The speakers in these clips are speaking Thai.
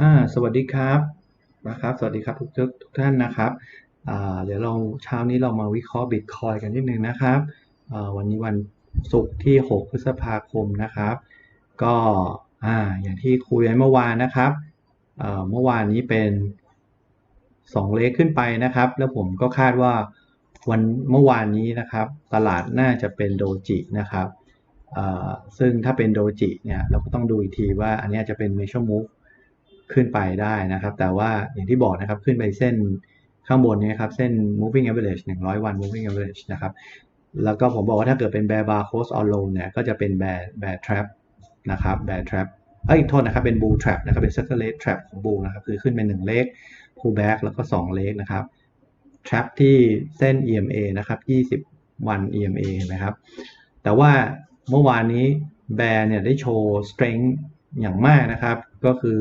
อ่าสวัสดีครับนะครับ สวัสดีครับทุกทุกทุกท่านนะครับอ่าเดี๋ยวเราเช้านี้เรามาวิเคราะห์บิตคอยกันนิดนึงนะครับอ่าวันนี้วันศุกร์ที่ 6 พฤษภาคมนะครับ ก็อ่าอย่างที่คุยไว้เมื่อวานนะครับเอ่อเมื่อวานนี้เป็น 2 เลขขึ้นไปนะครับ แล้วผมก็คาดว่าวันเมื่อวานนี้นะครับ ตลาดน่าจะเป็นโดจินะครับซึ่งถ้าเป็นโดจิเนี่ยเราก็ต้องดูอีกทีว่าอันนี้จะเป็น measure move ขึ้นไปได้นะครับ แต่ว่าอย่างที่บอกนะครับขึ้นไปเส้นข้างบนนี้ครับ เส้น moving average 100 วัน moving average นะครับแล้วก็ผมบอกว่าถ้าเกิดเป็น bear bar close on low เนี่ยก็จะเป็น bear bear trap นะครับ bear trap เอ้ยโทษนะครับ เป็น bull trap นะครับ เป็น circle leg trap ของ bull นะครับ คือขึ้นเป็น 1 เลข pull back แล้วก็ 2 เลขนะครับ trap ที่เส้น EMA นะครับ 20 วัน EMA เห็นไหมครับ แต่ว่าเมื่อวานนี้ bear เนี่ยได้โชว์ strength อย่างมากนะครับ ก็คือ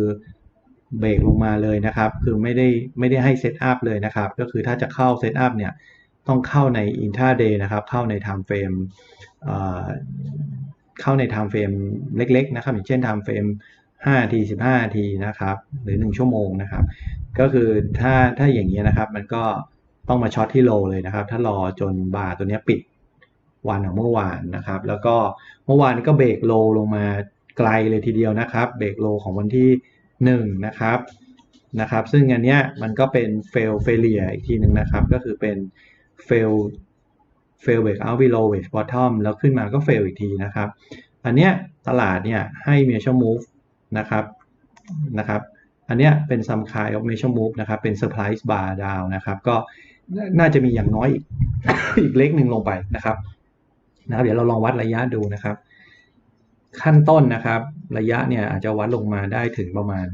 เบรกลงมาเลยนะครับ คือไม่ได้ไม่ได้ให้เซตอัพเลยนะครับ ก็คือถ้าจะเข้าเซตอัพเนี่ยต้องเข้าใน intraday นะครับ เข้าใน time frame เอ่อเข้าใน time frame เล็กๆนะครับ อย่างเช่น time frame 5นาที15นาทีนะครับ หรือ 1 ชั่วโมงนะครับ ก็คือถ้าถ้าอย่างนี้นะครับ มันก็ต้องมาช็อตที่โลเลยนะครับ ถ้ารอจนบาร์ตัวนี้ปิดวันของเมื่อวานนะครับ แล้วก็เมื่อวานก็เบรกโลลงมาไกลเลยทีเดียวนะครับ เบรกโลของวันที่ 1นะครับนะครับ ซึ่งอันเนี้ยมันก็เป็น fail failure อีกทีหนึ่งนะครับ ก็คือเป็น fail fail break out below wedge bottom แล้วขึ้นมาก็ fail อีกทีนะครับ อันเนี้ยตลาดเนี่ยให้ measure move นะครับนะครับอันเนี้ยเป็น some kind of measure move นะครับเป็น surprise bar down นะครับ ก็น่าจะมีอย่างน้อยอีกอีกเล็กหนึ่งลงไปนะครับนะครับ เดี๋ยวเราลองวัดระยะดูนะครับ ขั้นต้นนะครับ ระยะเนี่ยอาจจะวัดลงมาได้ถึงประมาณ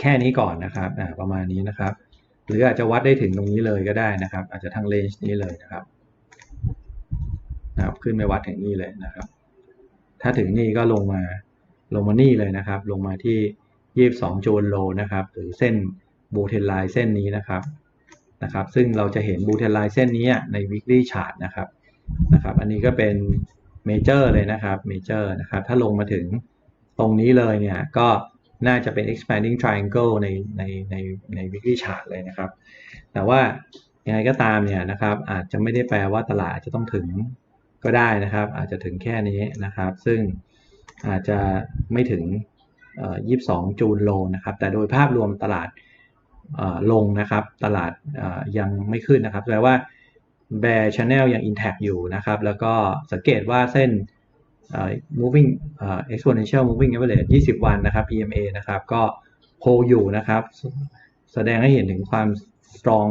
แค่นี้ก่อนนะครับประมาณนี้นะครับ หรืออาจจะวัดได้ถึงตรงนี้เลยก็ได้นะครับ อาจจะทั้งเลนจ์นี้เลยนะครับนะครับ ขึ้นไปวัดถึงนี่เลยนะครับ ถ้าถึงนี่ก็ลงมาลงมานี่เลยนะครับ ลงมาที่ 22จูลโลนะครับ หรือเส้นบูเทนไลน์เส้นนี้นะครับนะครับ ซึ่งเราจะเห็นบูเทนไลน์เส้นนี้ใน weekly chart นะครับนะครับ อันนี้ก็เป็น เมเจอร์เลยนะครับเมเจอร์นะครับถ้าลงมาถึงตรงนี้เลยเนี่ยก็น่าจะเป็น expanding triangle ในในในใน weekly chart เลยนะครับ แต่ว่ายังไงก็ตามเนี่ยนะครับอาจจะไม่ได้แปลว่าตลาดจะต้องถึงก็ได้นะครับ อาจจะถึงแค่นี้นะครับ ซึ่งอาจจะไม่ถึง 22 จูนโลนะครับ แต่โดยภาพรวมตลาดลงนะครับ ตลาดยังไม่ขึ้นนะครับแปลว่า bear channel ยัง intact อยู่นะครับ แล้วก็สังเกตว่าเส้น moving exponential moving average 20 วันนะครับ PMA นะครับ ก็โฮอยู่นะครับ แสดงให้เห็นถึงความ strong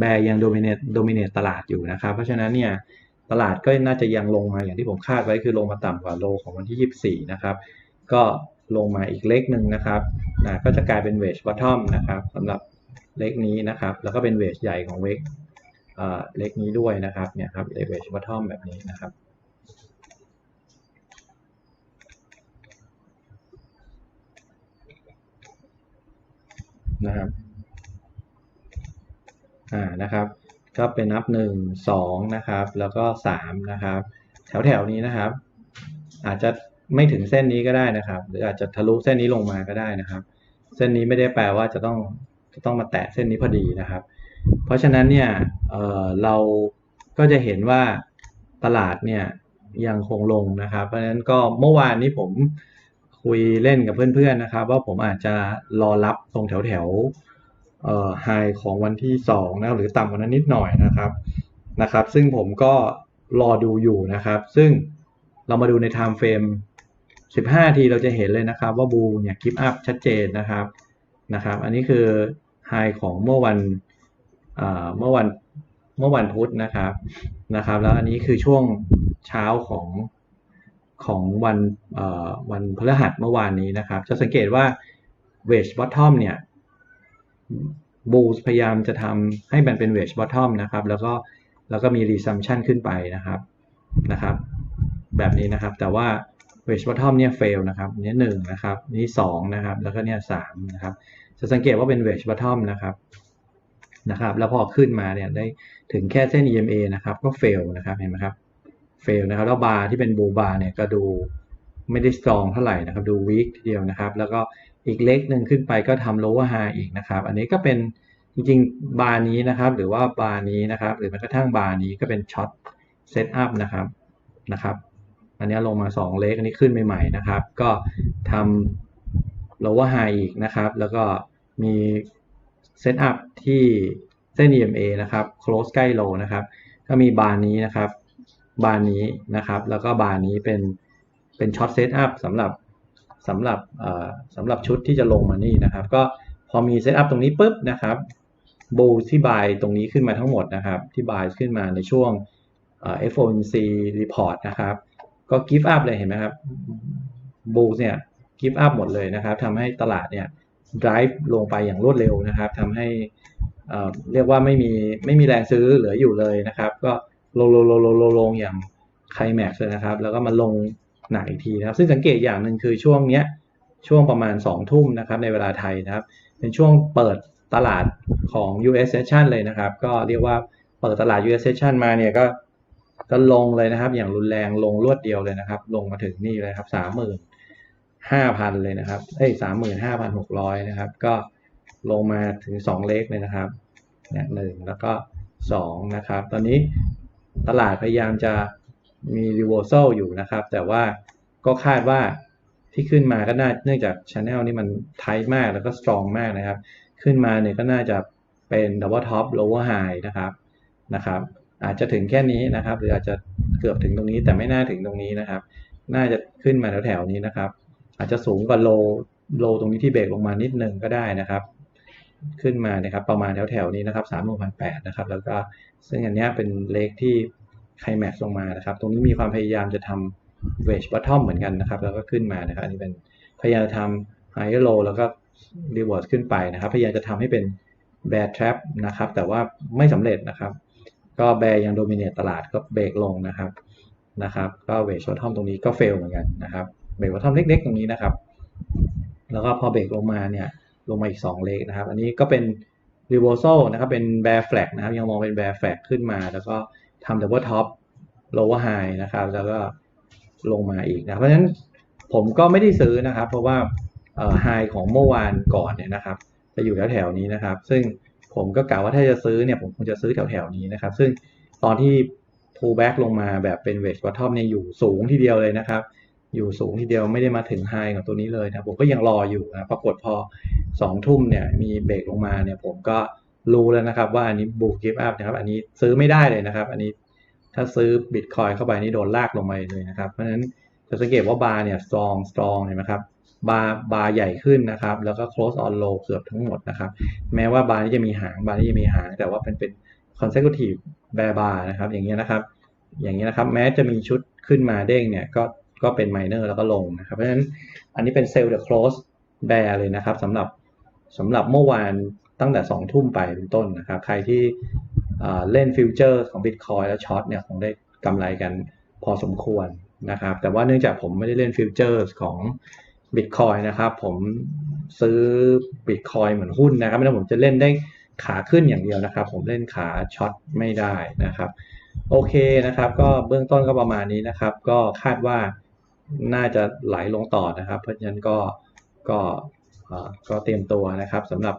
bear ยัง dominate dominate ตลาดอยู่นะครับ เพราะฉะนั้นเนี่ยตลาดก็น่าจะยังลงมาอย่างที่ผมคาดไว้คือลงมาต่ำกว่าโลของวันที่ 24 นะครับ ก็ลงมาอีกเล็กหนึ่งนะครับนะก็จะกลายเป็น wedge bottom นะครับสำหรับเล็กนี้นะครับ แล้วก็เป็น wedge ใหญ่ของเวก เล็กนี้ด้วยนะครับเนี่ยครับ wedge bottom แบบนี้นะครับนะครับอ่านะครับ ก็เป็นนับหนึ่งสองนะครับแล้วก็สามนะครับ แถวแถวนี้นะครับ อาจจะไม่ถึงเส้นนี้ก็ได้นะครับ หรืออาจจะทะลุเส้นนี้ลงมาก็ได้นะครับ เส้นนี้ไม่ได้แปลว่าจะต้องจะต้องมาแตะเส้นนี้พอดีนะครับ เพราะฉะนั้นเนี่ยเเราก็จะเห็นว่าตลาดเนี่ยยังคงลงนะครับ เพราะฉะนั้นก็เมื่อวานนี้ผมคุยเล่นกับเพื่อนๆนะครับ ว่าผมอาจจะรอรับตรงแถวแถวเอ่อไฮของวันที่2นะรหรือต่ำกว่านั้นนิดหน่อยนะครับนะครับ ซึ่งผมก็รอดูอยู่นะครับ ซึ่งเรามาดูใน time frame 15 ทีเราจะเห็นเลยนะครับ ว่าบูเนี่ยคลิปอัพชัดเจนนะครับนะครับ อันนี้คือไฮของเมื่อวัน เมื่อวันเมื่อวันพุธนะครับนะครับ แล้วอันนี้คือช่วงเช้าของของวันวันพฤหัสเมื่อวานนี้นะครับ จะสังเกตว่า wedge bottom เนี่ย bulls พยายามจะทำให้มันเป็น wedge bottom นะครับ แล้วก็แล้วก็มี resumption ขึ้นไปนะครับนะครับ แบบนี้นะครับแต่ว่า wedge bottom เนี่ย fail นะครับนี่หนึ่งนะครับนี่สองนะครับแล้วก็เนี่ยสามนะครับจะสังเกตว่าเป็น wedge bottom นะครับ นะครับ แล้วพอขึ้นมาเนี่ยได้ถึงแค่เส้น EMA นะครับ ก็ fail นะครับ เห็นไหมครับ fail นะครับ แล้วบาร์ที่เป็น bull bar เนี่ยก็ดูไม่ได้ strong เท่าไหร่นะครับ ดู weak ทีเดียวนะครับ แล้วก็อีกเล็กหนึ่งขึ้นไปก็ทำ lower high อีกนะครับ อันนี้ก็เป็นจริงๆ บาร์นี้นะครับ หรือว่าบาร์นี้นะครับ หรือแม้กระทั่งบาร์นี้ก็เป็นช็อตเซตอัพนะครับ นะครับ อันนี้ลงมา 2 เล็ก อันนี้ขึ้นใหม่ๆนะครับ ก็ทำ lower high อีกนะครับ แล้วก็มี เซตอัพที่เส้น EMA นะครับ close ใกล้ low นะครับ ก็มีบาร์นี้นะครับ บาร์นี้นะครับ แล้วก็บาร์นี้เป็นเป็นช็อตเซตอัพสำหรับสำหรับสำหรับชุดที่จะลงมานี่นะครับ ก็พอมีเซตอัพตรงนี้ปุ๊บนะครับบูที่บายตรงนี้ขึ้นมาทั้งหมดนะครับ ที่บายขึ้นมาในช่วง FOMC report นะครับ ก็ give up เลยเห็นไหมครับบูเนี่ย give up หมดเลยนะครับทำให้ตลาดเนี่ย drive ลงไปอย่างรวดเร็วนะครับทำให้เรียกว่าไม่มีไม่มีแรงซื้อเหลืออยู่เลยนะครับ ก็ลงลงลงลงลงลงอย่างไคลแม็กซ์เลยนะครับ แล้วก็มาลงหนักอีกทีนะครับ ซึ่งสังเกตอย่างหนึ่งคือช่วงเนี้ยช่วงประมาณ 2 ทุ่มนะครับในเวลาไทยนะครับ เป็นช่วงเปิดตลาดของ US session เลยนะครับ ก็เรียกว่าเปิดตลาด US session มาเนี่ยก็ก็ลงเลยนะครับ อย่างรุนแรงลงรวดเดียวเลยนะครับ ลงมาถึงนี่เลยครับสามหมื่น ห้าพันเลยนะครับ เอ้ยสามหมื่นห้าพันหกร้อยนะครับ ก็ลงมาถึงสองเลขเลยนะครับเนี่ยหนึ่งแล้วก็สองนะครับ ตอนนี้ตลาดพยายามจะมี reversal อยู่นะครับ แต่ว่าก็คาดว่าที่ขึ้นมาก็น่าเนื่องจาก channel นี่มัน tight มากแล้วก็ strong มากนะครับ ขึ้นมาเนี่ยก็น่าจะเป็น double top lower high นะครับนะครับ อาจจะถึงแค่นี้นะครับ หรืออาจจะเกือบถึงตรงนี้แต่ไม่น่าถึงตรงนี้นะครับ น่าจะขึ้นมาแถวๆนี้นะครับ อาจจะสูงกว่าโลโลตรงนี้ที่เบรกลงมานิดนึงก็ได้นะครับ ขึ้นมานะครับประมาณแถวๆนี้นะครับสามพันแปดนะครับ แล้วก็ซึ่งอันนี้เป็นเลขที่ไคลแม็กซ์ลงมานะครับ ตรงนี้มีความพยายามจะทำเวชบัตทอมเหมือนกันนะครับ แล้วก็ขึ้นมานะครับ อันนี้เป็นพยายามจะทำไฮโลแล้วก็รีเวิร์สขึ้นไปนะครับ พยายามจะทำให้เป็นแบร์ทรัพนะครับ แต่ว่าไม่สำเร็จนะครับ ก็แบร์ยังโดมิเนตตลาดก็เบรกลงนะครับนะครับ ก็เวชบัตทอมตรงนี้ก็เฟลเหมือนกันนะครับ รกบัตทอมเล็กๆ ตรงนี้นะครับ แล้วก็พอเบรกลงมาเนี่ยลงมาอีก 2 เลขนะครับ อันนี้ก็เป็น reversal นะครับ เป็น bear flag นะครับ ยังมองเป็น bear flag ขึ้นมา แล้วก็ทำ double top lower high นะครับ แล้วก็ลงมาอีกนะ เพราะฉะนั้นผมก็ไม่ได้ซื้อนะครับ เพราะว่า high ของเมื่อวานก่อนเนี่ยนะครับ จะอยู่แถวๆนี้นะครับ ซึ่งผมก็กล่าวว่าถ้าจะซื้อเนี่ยผมคงจะซื้อแถวๆนี้นะครับ ซึ่งตอนที่ pull back ลงมาแบบเป็น wedge bottom เนี่ยอยู่สูงทีเดียวเลยนะครับ อยู่สูงทีเดียวไม่ได้มาถึงไฮของตัวนี้เลยนะผมก็ยังรออยู่นะปรากฏพอสองทุ่มเนี่ยมีเบรกลงมาเนี่ยผมก็รู้แล้วนะครับว่าอันนี้บูกิฟต์อัพนะครับอันนี้ซื้อไม่ได้เลยนะครับ อันนี้ถ้าซื้อบิตคอยเข้าไปนี่โดนลากลงมาเลยนะครับ เพราะฉะนั้นจะสังเกตว่าบาร์เนี่ย strong strong เห็นไหมครับบาร์บาร์ใหญ่ขึ้นนะครับ แล้วก็ close on low เกือบทั้งหมดนะครับ แม้ว่าบาร์นี้จะมีหางบาร์นี้จะมีหาง แต่ว่าเป็นเป็น consecutive bear bar นะครับ อย่างเงี้ยนะครับ อย่างนี้ยนะครับ แม้จะมีชุดขึ้นมาเด้งเนี่ยก็ ก็เป็นไมเนอร์แล้วก็ลงนะครับ เพราะฉะนั้นอันนี้เป็นเซลล์เดอะคลอสแบร์เลยนะครับสำหรับสำหรับเมื่อวานตั้งแต่ 2 ทุ่มไปเป็นต้นนะครับ ใครที่เล่นฟิวเจอร์ของ Bitcoin แล้วช็อตเนี่ยคงได้กำไรกันพอสมควรนะครับ แต่ว่าเนื่องจากผมไม่ได้เล่นฟิวเจอร์ของ Bitcoin นะครับ ผมซื้อ Bitcoin เหมือนหุ้นนะครับไม่ต้องผมจะเล่นได้ขาขึ้นอย่างเดียวนะครับ ผมเล่นขาช็อตไม่ได้นะครับ โอเคนะครับ ก็เบื้องต้นก็ประมาณนี้นะครับ ก็คาดว่า น่าจะไหลลงต่อนะครับ เพราะฉะนั้นก็ก็ก็เตรียมตัวนะครับสำหรับ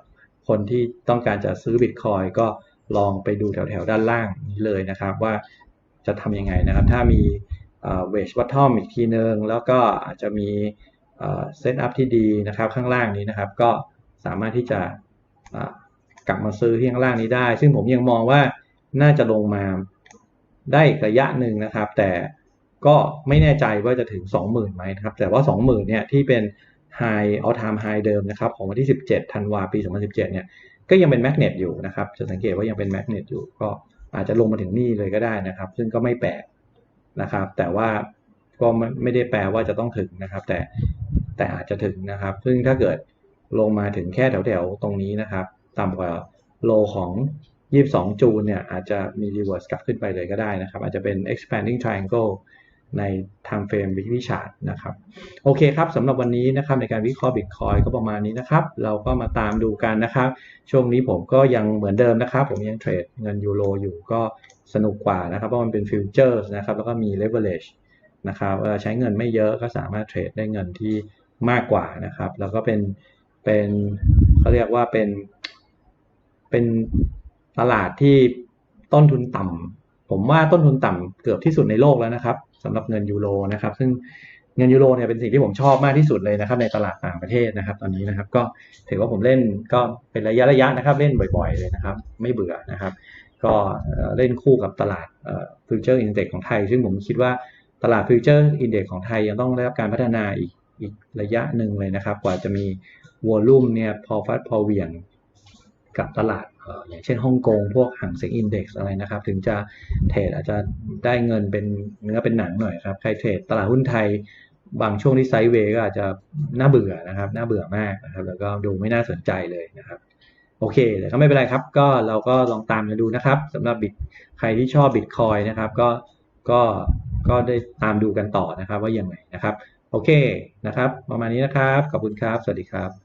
คนที่ต้องการจะซื้อบิตคอยก็ลองไปดูแถวๆ ด้านล่างนี้เลยนะครับ ว่าจะทำยังไงนะครับ ถ้ามีเวชวัตทอมอีกทีนึง แล้วก็อาจจะมีเซตอัพที่ดีนะครับข้างล่างนี้นะครับ ก็สามารถที่จะกลับมาซื้อที่ข้างล่างนี้ได้ ซึ่งผมยังมองว่าน่าจะลงมาได้ระยะหนึ่งนะครับ แต่ ก็ไม่แน่ใจว่าจะถึง 20,000ไหมนะครับ แต่ว่า 20,000เนี่ยที่เป็น High All Time High เดิมนะครับของวันที่ 17ธันวาปี 2017เนี่ยก็ยังเป็นแมกเนตอยู่นะครับจะสังเกตว่ายังเป็นแมกเนตอยู่ ก็อาจจะลงมาถึงนี่เลยก็ได้นะครับ ซึ่งก็ไม่แปลกนะครับ แต่ว่าก็ไม่ได้แปลว่าจะต้องถึงนะครับ แต่แต่อาจจะถึงนะครับ ซึ่งถ้าเกิดลงมาถึงแค่แถวๆตรงนี้นะครับ ต่ำกว่าโลของ 22 จูนเนี่ยอาจจะมี reverse กลับขึ้นไปเลยก็ได้นะครับ อาจจะเป็น expanding triangle ใน time frame weekly chart นะครับ โอเคครับสำหรับวันนี้นะครับในการวิเคราะห์ Bitcoin ก็ประมาณนี้นะครับ เราก็มาตามดูกันนะครับ ช่วงนี้ผมก็ยังเหมือนเดิมนะครับ ผมยังเทรดเงินยูโรอยู่ก็สนุกกว่านะครับ เพราะมันเป็นฟิวเจอร์นะครับ แล้วก็มี leverage นะครับใช้เงินไม่เยอะก็สามารถเทรดได้เงินที่มากกว่านะครับ แล้วก็เป็นเป็นเขาเรียกว่าเป็นเป็นตลาดที่ต้นทุนต่ำผมว่าต้นทุนต่ำเกือบที่สุดในโลกแล้วนะครับ สำหรับเงินยูโรนะครับ ซึ่งเงินยูโรเนี่ยเป็นสิ่งที่ผมชอบมากที่สุดเลยนะครับ ในตลาดต่างประเทศนะครับ ตอนนี้นะครับ ก็ถือว่าผมเล่นก็เป็นระยะระยะนะครับ เล่นบ่อยๆเลยนะครับ ไม่เบื่อนะครับ ก็เล่นคู่กับตลาดฟิวเจอร์อินเด็กของไทย ซึ่งผมคิดว่าตลาดฟิวเจอร์อินเด็กของไทยยังต้องได้รับการพัฒนาอีกอีกระยะหนึ่งเลยนะครับ กว่าจะมีวอลลุ่มเนี่ยพอฟัดพอเวียงกับตลาด อย่างเช่นฮ่องกงพวกห่างเสียงอินเด็กซ์อะไรนะครับ ถึงจะเทรดอาจจะได้เงินเป็นเนื้อเป็นหนังหน่อยครับ ใครเทรดตลาดหุ้นไทยบางช่วงที่ไซด์เวย์ก็อาจจะน่าเบื่อนะครับ น่าเบื่อมากนะครับ แล้วก็ดูไม่น่าสนใจเลยนะครับ โอเค แต่ก็ไม่เป็นไรครับ ก็เราก็ลองตามกันดูนะครับสำหรับบิตใครที่ชอบบิตคอยนะครับ ก็ก็ก็ได้ตามดูกันต่อนะครับ ว่ายังไงนะครับ โอเคนะครับ ประมาณนี้นะครับ ขอบคุณครับ สวัสดีครับ